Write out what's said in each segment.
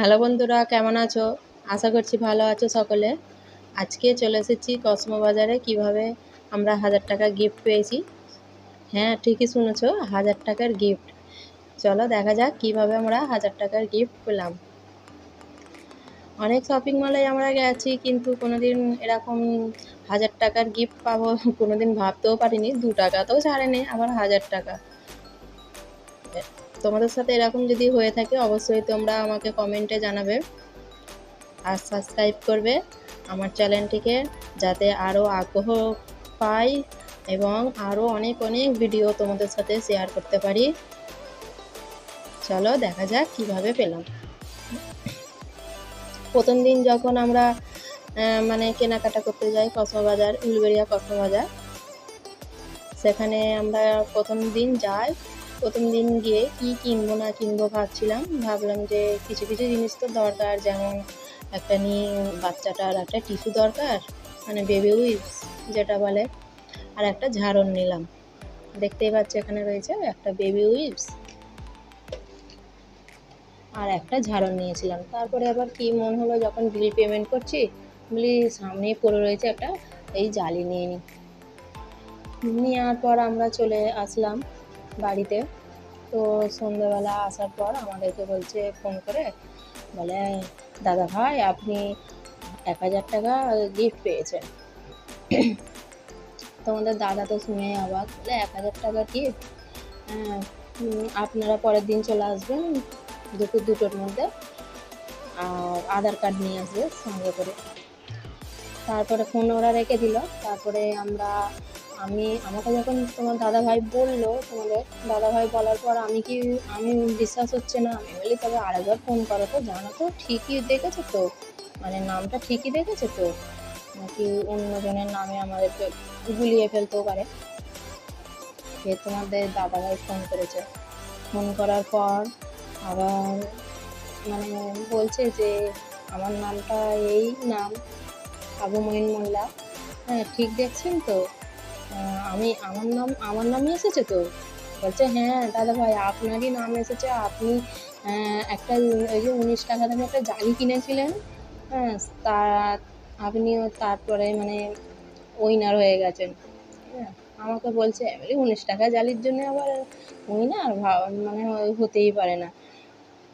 Hello বন্ধুরা, কেমন আছো? আশা করছি ভালো আছো সকলে। আজকে চলে এসেছি কসমো বাজারে, কীভাবে আমরা হাজার টাকা গিফট পেয়েছি। হ্যাঁ ঠিকই শুনেছো, হাজার টাকার গিফট চলো দেখা যাক কীভাবে আমরা হাজার টাকার গিফট পেলাম। অনেক শপিং মলে আমরা গেছি, কিন্তু কোনোদিন এরকম হাজার টাকার গিফট পাবো কোনোদিন ভাবতেও পারিনি। দু টাকা টাকাতেও ছাড়েনি, আবার হাজার টাকা। তোমাদের সাথে এরকম যদি হয়ে থাকে, অবশ্যই তোমরা আমাকে কমেন্টে জানাবে আর সাবস্ক্রাইব করবে আমার চ্যানেলটিকে যাতে আরও আগ্রহ পাই এবং আরও অনেক অনেক ভিডিও তোমাদের সাথে শেয়ার করতে পারি। চলো দেখা যাক কীভাবে পেলাম। প্রথম দিন যখন আমরা মানে কেনাকাটা করতে যাই কসমবাজার উলবেড়িয়া কসমবাজার সেখানে আমরা প্রথম দিন যাই প্রথম দিন গিয়ে কি কিনবো না কিনবো ভাবছিলাম। ভাবলাম যে কিছু কিছু জিনিস তো দরকার, যেমন একটা নিয়ে বাচ্চাটার একটা টিস্যু দরকার মানে বেবি উইপস যেটা বলে, আর একটা ঝাড়ন নিলাম। দেখতেই পাচ্ছি এখানে রয়েছে একটা বেবি উইপস আর একটা ঝাড়ন নিয়েছিলাম। তারপরে আবার কি মন হলো যখন বিল পেমেন্ট করছি, বলি সামনেই পড়ে রয়েছে একটা, এই জালি নিয়ে নিই নেওয়ার পর আমরা চলে আসলাম। বাড়িতে। তো সন্ধ্যেবেলা আসার পর আমাদেরকে বলছে, ফোন করে বলে, দাদা ভাই, আপনি এক হাজার টাকা গিফট পেয়েছেন। তোমাদের দাদা তো শুনে অবাক, বলে, এক হাজার টাকা গিফট হ্যাঁ আপনারা পরের দিন চলে আসবেন দুপুর দুটোর মধ্যে। আর আধার কার্ড নিয়ে আসবে সঙ্গে করে। তারপরে ফোন ওরা রেখে দিল। তারপরে আমরা আমি, আমাকে যখন তোমার দাদাভাই বলল, তোমাদের দাদাভাই বলার পর আমি কি, আমি বিশ্বাস হচ্ছে না? আমি বলি, তবে আরেকবার ফোন করো তো, জানো তো, ঠিকই দেখেছ তো? মানে নামটা ঠিকই দেখেছ তো? নাকি অন্যজনের নামে আমাদেরকে গুলিয়ে ফেলতেও পারে? সে তোমাদের দাদাভাই ফোন করেছে। ফোন করার পর আবার মানে বলছে যে, আমার নামটা এই নাম, আবু মঈন মোল্লা। হ্যাঁ ঠিক দেখছেন তো? আমি আমার নাম আমার নামই এসেছে তো? বলছে হ্যাঁ দাদা ভাই, আপনারই নাম এসেছে। আপনি একটা ওই যে উনিশ টাকা দামে একটা জালি কিনেছিলেন হ্যাঁ তা আপনিও তারপরে মানে উইনার হয়ে গেছেন। হ্যাঁ আমাকে বলছে এবারে উনিশ টাকা জালির জন্য আবার উইনার মানে হতেই পারে না।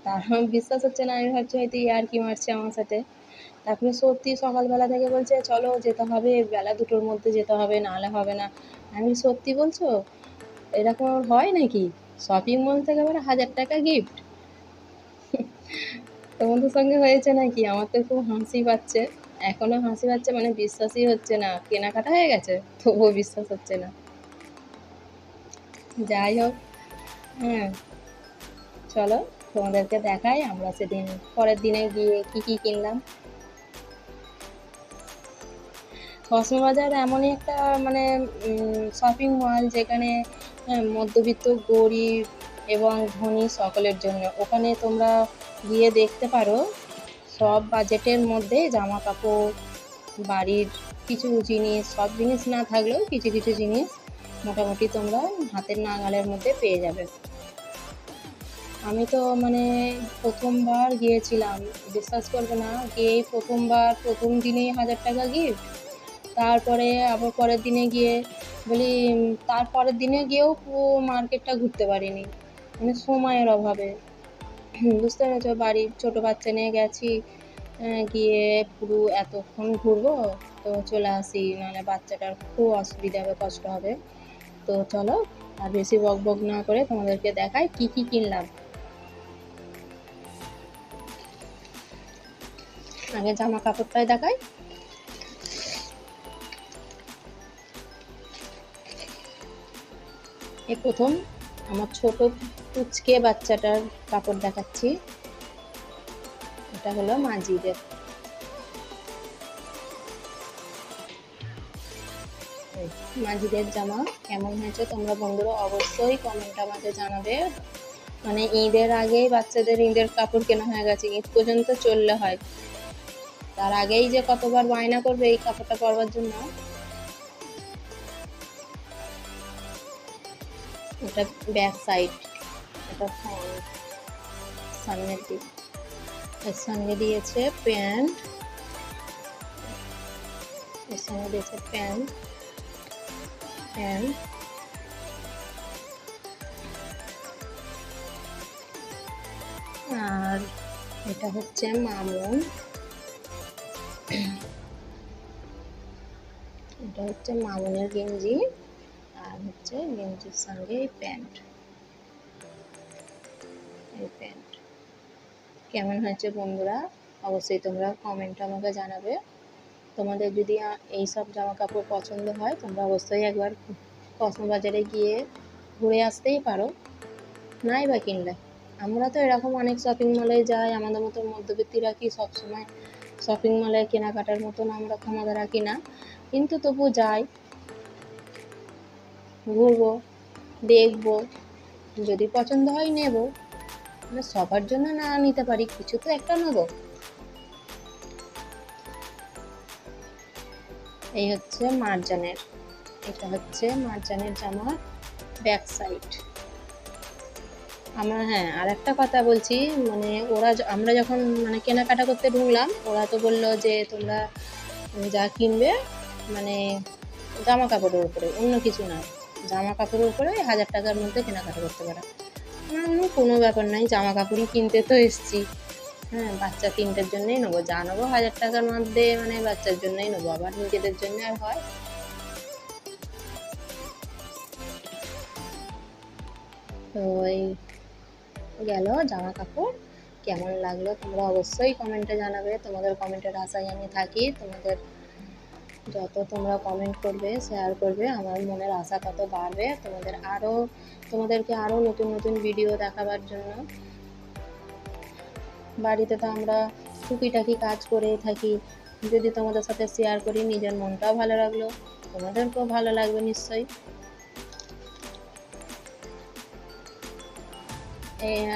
তার বিশ্বাস হচ্ছে না, আমি ভাবছি হয়তো ইয়ার কি মারছে আমার সাথে। তারপরে সত্যি সকালবেলা থেকে বলছে, চলো যেতে হবে, বেলা দুটোর মধ্যে যেতে হবে, নাহলে হবে না। আমি সত্যি বলছো? এরকম হয় নাকি? শপিং মল থেকে আবার হাজার টাকা গিফট তোমাদের সঙ্গে হয়েছে নাকি? আমার তো খুব হাসি পাচ্ছে। এখনও হাসি পাচ্ছে মানে বিশ্বাসই হচ্ছে না। কেনাকাটা হয়ে গেছে, তবুও বিশ্বাস হচ্ছে না। যাই হোক হ্যাঁ। চলো তোমাদেরকে দেখাই, আমরা সেদিন পরের দিনে গিয়ে কি কি কিনলাম। কসমোবাজার এমনই একটা মানে শপিং মল যেখানে মধ্যবিত্ত, গরিব এবং ধনী সকলের জন্য। ওখানে তোমরা গিয়ে দেখতে পারো সব বাজেটের মধ্যে জামা কাপড় বাড়ির কিছু জিনিস, সব জিনিস না থাকলেও কিছু কিছু জিনিস মোটামুটি তোমরা হাতের নাগালের মধ্যে পেয়ে যাবে। আমি তো মানে প্রথমবার গিয়েছিলাম। বিশ্বাস করবে না গিয়েই প্রথমবার, প্রথম দিনেই হাজার টাকা গিফট তারপরে আবার পরের দিনে গিয়ে বলি তারপরের দিনে গিয়েও পুরো মার্কেটটা ঘুরতে পারিনি। মানে সময়ের অভাবে। বুঝতে পেরেছ? বাড়ির ছোটো বাচ্চা নিয়ে গেছি গিয়ে পুরো এতক্ষণ ঘুরবো, তো চলে আসি। নাহলে বাচ্চাটার খুব অসুবিধা হবে, কষ্ট হবে। তো চলো, আর বেশি বক বক না করে তোমাদেরকে দেখাই কি কি কিনলাম। আগে জামা কাপড়টাই দেখাই। এই প্রথম আমার ছোট পুচকে বাচ্চাটার কাপড় দেখাচ্ছি। এটা হলো মাজিদের। মাঝিদের জামা কেমন হয়েছে তোমরা বন্ধুরা অবশ্যই কমেন্ট আমাকে জানাবে। মানে ঈদের আগেই বাচ্চাদের ঈদের কাপড় কেনা হয়ে গেছে, ঈদ পর্যন্ত চললে হয়। তার আগেই যে কতবার বায়না করবে এই কাপড়টা পরবার জন্য। এটা ব্যাক সাইড এটা ফ্রন্ট সামনের দিক। এর সঙ্গে দিয়েছে প্যান্ট, এর সঙ্গে দিয়েছে প্যান্ট প্যান্ট। আর এটা হচ্ছে মামুন। এটা হচ্ছে মামুনের গেঞ্জি। হচ্ছে গেঞ্জির সঙ্গে এই প্যান্ট। এই প্যান্ট। কেমন হয়েছে বন্ধুরা? অবশ্যই তোমরা কমেন্ট আমাকে জানাবে। তোমাদের যদি এই সব জামা কাপড় পছন্দ হয়, তোমরা অবশ্যই একবার কসমবাজারে গিয়ে ঘুরে আসতেই পারো। নাই বা কিনলে। আমরা তো এরকম অনেক শপিং মলে যাই, আমাদের মতো মধ্যবিত্তিরা কি সবসময় শপিং মলে কেনাকাটার মতন আমরা ক্ষমতা রাখি না কিন্তু তবু যাই। ঘুরবো, দেখব, যদি পছন্দ হয় নেব। মানে সবার জন্য না নিতে পারি, কিছু তো একটা নেব। এই হচ্ছে মার্জানের, এটা হচ্ছে মার্জানের জামার ব্যাক সাইড আমরা হ্যাঁ আর একটা কথা বলছি মানে ওরা আমরা যখন মানে কেনাকাটা করতে ঢুকলাম, ওরা তো বলল যে তোমরা যা কিনবে মানে জামা কাপড়ের উপরে, অন্য কিছু না। জামা কাপড়ের উপরে ওই হাজার টাকার মধ্যে কেনাকাটা করতে পারো। আমার কোনো ব্যাপার নাই জামা কাপড়ই কিনতে তো এসছি। হ্যাঁ বাচ্চা তিনটের জন্যই নেব, যা নেব হাজার টাকার মধ্যে মানে বাচ্চার জন্যই নেব, আবার নিজেদের জন্য আর হয়। তো এই গেল জামা কাপড় কেমন লাগল তোমরা অবশ্যই কমেন্টে জানাবে। তোমাদের কমেন্টের আশায় আমি থাকি, তোমাদের যত তোমরা কমেন্ট করবে শেয়ার করবে, আমার মনের আশা তত বাড়বে। তোমাদের আরও তোমাদেরকে আরও নতুন নতুন ভিডিও দেখাবার জন্য। বাড়িতে তো আমরা টুকিটাকি কাজ করেই থাকি। যদি তোমাদের সাথে শেয়ার করি, নিজের মনটাও ভালো লাগল। তোমাদেরকেও ভালো লাগবে নিশ্চয়ই।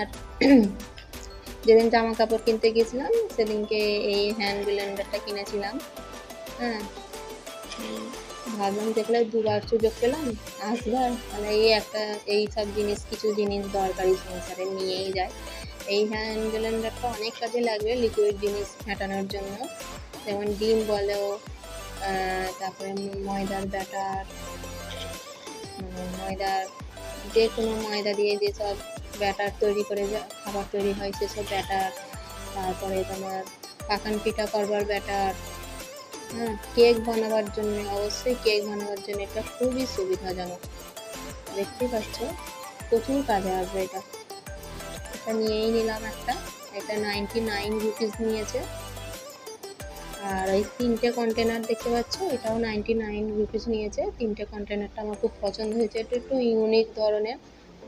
আর যেদিন জামা কাপড় কিনতে গেছিলাম সেদিনকে এই হ্যান্ড ব্লেন্ডারটা কিনেছিলাম। হ্যাঁ ভাবলাম দেখলে দুবার সুযোগ পেলাম, আসবার। মানে এই একটা, এই সব জিনিস, কিছু জিনিস দরকারি সংসারে নিয়েই যায় এই হ্যান্ড ব্লেন্ডারটা অনেক কাজে লাগবে লিকুইড জিনিস ফেটানোর জন্য। যেমন ডিম বলেও তারপরে ময়দার ব্যাটার ময়দার যে কোনো ময়দা দিয়ে যেসব ব্যাটার তৈরি করে খাবার তৈরি হয় সেসব ব্যাটার। তারপরে তোমার পাকান পিঠা করবার ব্যাটার কেক বানাবার জন্য, অবশ্যই কেক বানাবার জন্য এটা খুবই সুবিধাজনক। দেখতে পাচ্ছ, প্রচুর কাজে আসবে এটা। এটা নিয়েই নিলাম একটা। এটা নাইনটি নাইন রুপিস নিয়েছে। আর ওই তিনটে কন্টেনার দেখতে পাচ্ছ, এটাও নাইনটি নাইন রুপিস নিয়েছে। তিনটে কন্টেনারটা আমার খুব পছন্দ হয়েছে। এটা একটু ইউনিক ধরনের।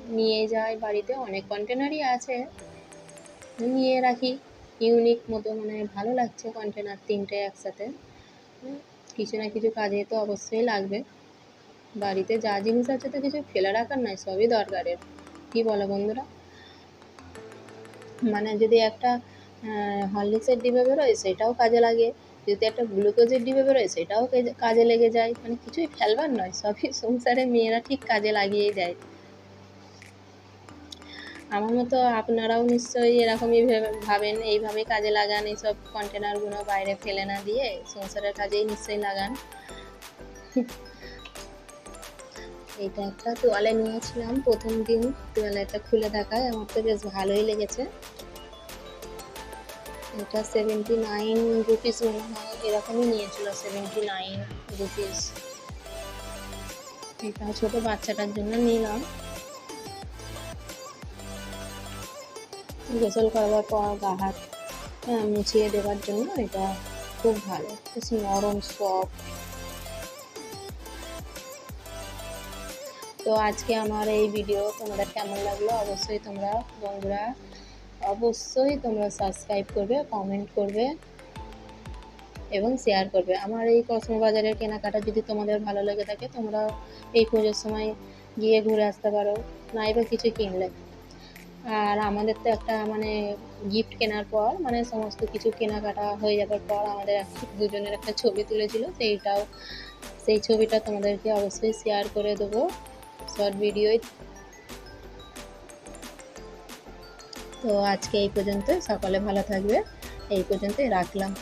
নিয়ে যাই বাড়িতে, অনেক কন্টেনারই আছে। নিয়ে রাখি। ইউনিক মতো মানে ভালো লাগছে কন্টেনার তিনটে একসাথে। কিছু না কিছু কাজে তো অবশ্যই লাগবে। বাড়িতে যা জিনিস আছে তো কিছু ফেলে রাখার নয় সবই দরকারের। কি বলো বন্ধুরা? মানে যদি একটা হরলিক্সের ডিবে বেরোয়, সেটাও কাজে লাগে। যদি একটা গ্লুকোজের ডিবে বেরোয়, সেটাও কাজে লেগে যায়। মানে কিছুই ফেলবার নয়, সবই সংসারে মেয়েরা ঠিক কাজে লাগিয়েই দেয় আমার মতো আপনারাও নিশ্চয়ই এরকমই ভাবেন, এইভাবে কাজে লাগান, এইসব কন্টেনারগুলো বাইরে ফেলে না দিয়ে সংসারের কাজেই নিশ্চয়ই লাগান। এটা একটা তোয়ালে নিয়েছিলাম প্রথম দিন, তোয়ালেটা খুলে দেখায়, আমার তো বেশ ভালোই লেগেছে। এটা সেভেন্টি নাইন রুপিস মনে হয়, এরকমই নিয়েছিল সেভেন্টি নাইন রুপিস এটা ছোটো বাচ্চাটার জন্য নিলাম। গোসল করবার পর গা হাত মুছিয়ে দেওয়ার জন্য এটা খুব ভালো। বেশ নরম সফট তো আজকে আমার এই ভিডিও তোমাদের কেমন লাগল? অবশ্যই তোমরা বন্ধুরা, অবশ্যই তোমরা সাবস্ক্রাইব করবে কমেন্ট করবে এবং শেয়ার করবে। আমার এই কসমো বাজারের কেনাকাটা যদি তোমাদের ভালো লেগে থাকে তোমরা এই পুজোর সময় গিয়ে ঘুরে আসতে পারো নাই বা কিছু কিনলে। আর আমাদের তো একটা মানে গিফট কেনার পর মানে সমস্ত কিছু কেনাকাটা হয়ে যাবার পর আমাদের দুজনের একটা ছবি তুলেছিল, সেইটাও, সেই ছবিটা তোমাদেরকে অবশ্যই শেয়ার করে দেবো শর্ট ভিডিওয় তো আজকে এই পর্যন্ত সকালে ভালো থাকবে, এই পর্যন্তই রাখলাম।